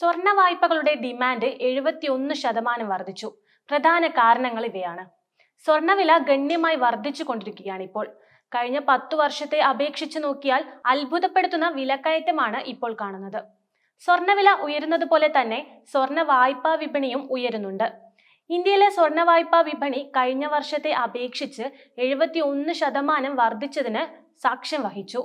സ്വർണ വായ്പകളുടെ ഡിമാൻഡ് എഴുപത്തിയൊന്ന് ശതമാനം വർദ്ധിച്ചു. പ്രധാന കാരണങ്ങൾ ഇവയാണ്. സ്വർണവില ഗണ്യമായി വർദ്ധിച്ചു കൊണ്ടിരിക്കുകയാണ് ഇപ്പോൾ. കഴിഞ്ഞ പത്തു വർഷത്തെ അപേക്ഷിച്ച് നോക്കിയാൽ അത്ഭുതപ്പെടുത്തുന്ന വിലക്കയറ്റമാണ് ഇപ്പോൾ കാണുന്നത്. സ്വർണവില ഉയരുന്നതുപോലെ തന്നെ സ്വർണ വായ്പാ വിപണിയും ഉയരുന്നുണ്ട്. ഇന്ത്യയിലെ സ്വർണ വായ്പാ വിപണി കഴിഞ്ഞ വർഷത്തെ അപേക്ഷിച്ച് എഴുപത്തി ഒന്ന് ശതമാനം വർദ്ധിച്ചതിന് സാക്ഷ്യം വഹിച്ചു.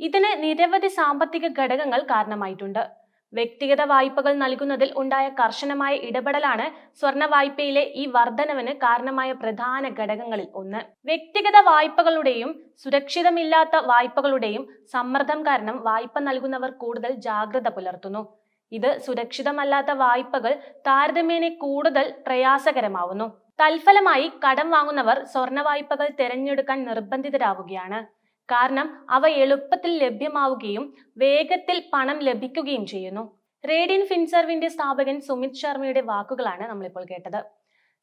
ഇതിന് നിരവധി സാമ്പത്തിക ഘടകങ്ങൾ കാരണമായിട്ടുണ്ട്. വ്യക്തിഗത വായ്പകൾ നൽകുന്നതിൽ ഉണ്ടായ കർശനമായ ഇടപെടലാണ് സ്വർണ വായ്പയിലെ ഈ വർധനവിന് കാരണമായ പ്രധാന ഘടകങ്ങളിൽ ഒന്ന്. വ്യക്തിഗത വായ്പകളുടെയും സുരക്ഷിതമില്ലാത്ത വായ്പകളുടെയും സമ്മർദ്ദം കാരണം വായ്പ നൽകുന്നവർ കൂടുതൽ ജാഗ്രത പുലർത്തുന്നു. ഇത് സുരക്ഷിതമല്ലാത്ത വായ്പകൾ താരതമ്യേന കൂടുതൽ പ്രയാസകരമാവുന്നു. തൽഫലമായി കടം വാങ്ങുന്നവർ സ്വർണ വായ്പകൾ തിരഞ്ഞെടുക്കാൻ നിർബന്ധിതരാവുകയാണ്. കാരണം അവ എളുപ്പത്തിൽ ലഭ്യമാവുകയും വേഗത്തിൽ പണം ലഭിക്കുകയും ചെയ്യുന്നു. റേഡിയൻ ഫിൻസർവിന്റെ സ്ഥാപകൻ സുമിത് ശർമ്മയുടെ വാക്കുകളാണ് നമ്മളിപ്പോൾ കേട്ടത്.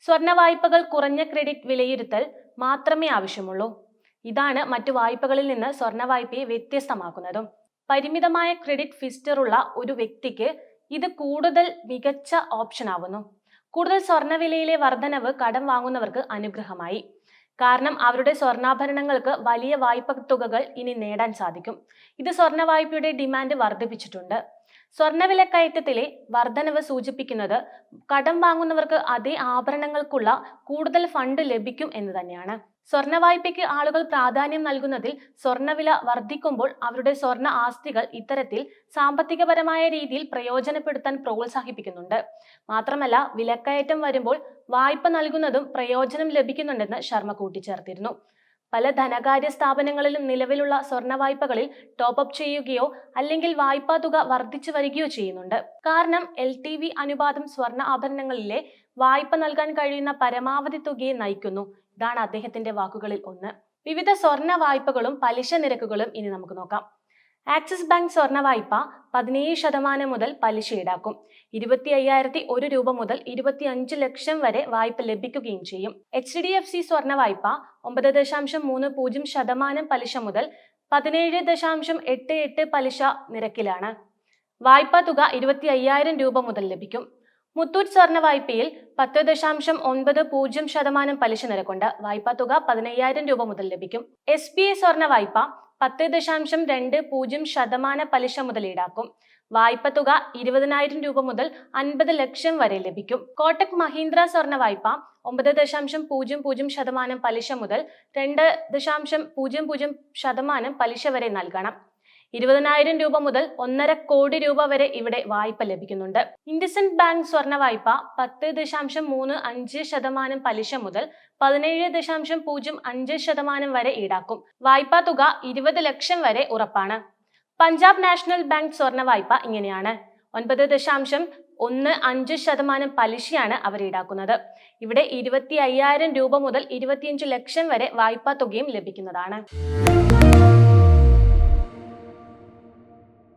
സ്വർണ വായ്പകൾ കുറഞ്ഞ ക്രെഡിറ്റ് വിലയിരുത്തൽ മാത്രമേ ആവശ്യമുള്ളൂ. ഇതാണ് മറ്റു വായ്പകളിൽ നിന്ന് സ്വർണ വായ്പയെ വ്യത്യസ്തമാക്കുന്നതും. പരിമിതമായ ക്രെഡിറ്റ് ഫിസ്റ്ററുള്ള ഒരു വ്യക്തിക്ക് ഇത് കൂടുതൽ മികച്ച ഓപ്ഷൻ ആവുന്നു. കൂടുതൽ സ്വർണവിലയിലെ വർധനവ് കടം വാങ്ങുന്നവർക്ക് അനുഗ്രഹമായി. കാരണം അവരുടെ സ്വർണാഭരണങ്ങൾക്ക് വലിയ വായ്പ തുകകൾ ഇനി നേടാൻ സാധിക്കും. ഇത് സ്വർണ വായ്പയുടെ ഡിമാൻഡ് വർദ്ധിപ്പിച്ചിട്ടുണ്ട്. സ്വർണവിലക്കയറ്റത്തിലെ വർധനവ് സൂചിപ്പിക്കുന്നത് കടം വാങ്ങുന്നവർക്ക് അതേ ആഭരണങ്ങൾക്കുള്ള കൂടുതൽ ഫണ്ട് ലഭിക്കും എന്ന് തന്നെയാണ്. സ്വർണ വായ്പയ്ക്ക് ആളുകൾ പ്രാധാന്യം നൽകുന്നതിൽ സ്വർണവില വർദ്ധിക്കുമ്പോൾ അവരുടെ സ്വർണ ആസ്തികൾ ഇത്തരത്തിൽ സാമ്പത്തികപരമായ രീതിയിൽ പ്രയോജനപ്പെടുത്താൻ പ്രോത്സാഹിപ്പിക്കുന്നുണ്ട്. മാത്രമല്ല വിലക്കയറ്റം വരുമ്പോൾ വായ്പ നൽകുന്നതും പ്രയോജനം ലഭിക്കുന്നുണ്ടെന്ന് ശർമ്മ കൂട്ടിച്ചേർത്തിരുന്നു. പല ധനകാര്യ സ്ഥാപനങ്ങളിലും നിലവിലുള്ള സ്വർണ വായ്പകളിൽ ടോപ്പ് അപ്പ് ചെയ്യുകയോ അല്ലെങ്കിൽ വായ്പാ തുക വർദ്ധിച്ചു വരികയോ ചെയ്യുന്നുണ്ട്. കാരണം എൽ ടി വി അനുപാതം സ്വർണ ആഭരണങ്ങളിലെ വായ്പ നൽകാൻ കഴിയുന്ന പരമാവധി തുകയെ നയിക്കുന്നു. ഇതാണ് അദ്ദേഹത്തിന്റെ വാക്കുകളിൽ ഒന്ന്. വിവിധ സ്വർണ വായ്പകളും പലിശ നിരക്കുകളും ഇനി നമുക്ക് നോക്കാം. ആക്സിസ് ബാങ്ക് സ്വർണ വായ്പ പതിനേഴ് ശതമാനം മുതൽ പലിശ ഈടാക്കും. ഇരുപത്തി അയ്യായിരത്തി ഒരു രൂപ മുതൽ ഇരുപത്തി അഞ്ച് ലക്ഷം വരെ വായ്പ ലഭിക്കുകയും ചെയ്യും. എച്ച് ഡി എഫ് സി സ്വർണ വായ്പ ഒമ്പത് ദശാംശം മൂന്ന് പൂജ്യം ശതമാനം പലിശ മുതൽ പതിനേഴ് ദശാംശം എട്ട് എട്ട് പലിശ നിരക്കിലാണ്. വായ്പ തുക ഇരുപത്തി അയ്യായിരം രൂപ മുതൽ ലഭിക്കും. മുത്തൂറ്റ് സ്വർണ വായ്പയിൽ പത്ത് ദശാംശം ഒൻപത് പൂജ്യം ശതമാനം പലിശ നിരക്കുണ്ട്. വായ്പാ തുക പതിനയ്യായിരം രൂപ മുതൽ ലഭിക്കും. എസ് ബി ഐ സ്വർണ വായ്പ പത്ത് ദശാംശം രണ്ട് പൂജ്യം ശതമാന പലിശ മുതൽ ഈടാക്കും. വായ്പ തുക ഇരുപതിനായിരം രൂപ മുതൽ അൻപത് ലക്ഷം വരെ ലഭിക്കും. കോട്ടക് മഹീന്ദ്ര സ്വർണ വായ്പ ഒമ്പത് ദശാംശം പൂജ്യം പൂജ്യം ശതമാനം പലിശ മുതൽ രണ്ട് ദശാംശം പൂജ്യം പൂജ്യം ശതമാനം പലിശ വരെ നൽകണം. ഇരുപതിനായിരം രൂപ മുതൽ ഒന്നര കോടി രൂപ വരെ ഇവിടെ വായ്പ ലഭിക്കുന്നുണ്ട്. ഇൻഡസൻഡ് ബാങ്ക് സ്വർണ വായ്പ പത്ത് ദശാംശം മൂന്ന് അഞ്ച് ശതമാനം പലിശ മുതൽ പതിനേഴ് ദശാംശം പൂജ്യം അഞ്ച് ശതമാനം വരെ ഈടാക്കും. വായ്പാ തുക ഇരുപത് ലക്ഷം വരെ ഉറപ്പാണ്. പഞ്ചാബ് നാഷണൽ ബാങ്ക് സ്വർണ വായ്പ ഇങ്ങനെയാണ്. ഒൻപത് ദശാംശം ഒന്ന് അഞ്ച് ശതമാനം പലിശയാണ് അവർ ഈടാക്കുന്നത്. ഇവിടെ ഇരുപത്തി അയ്യായിരം രൂപ മുതൽ ഇരുപത്തിയഞ്ച് ലക്ഷം വരെ വായ്പാ തുകയും ലഭിക്കുന്നതാണ്.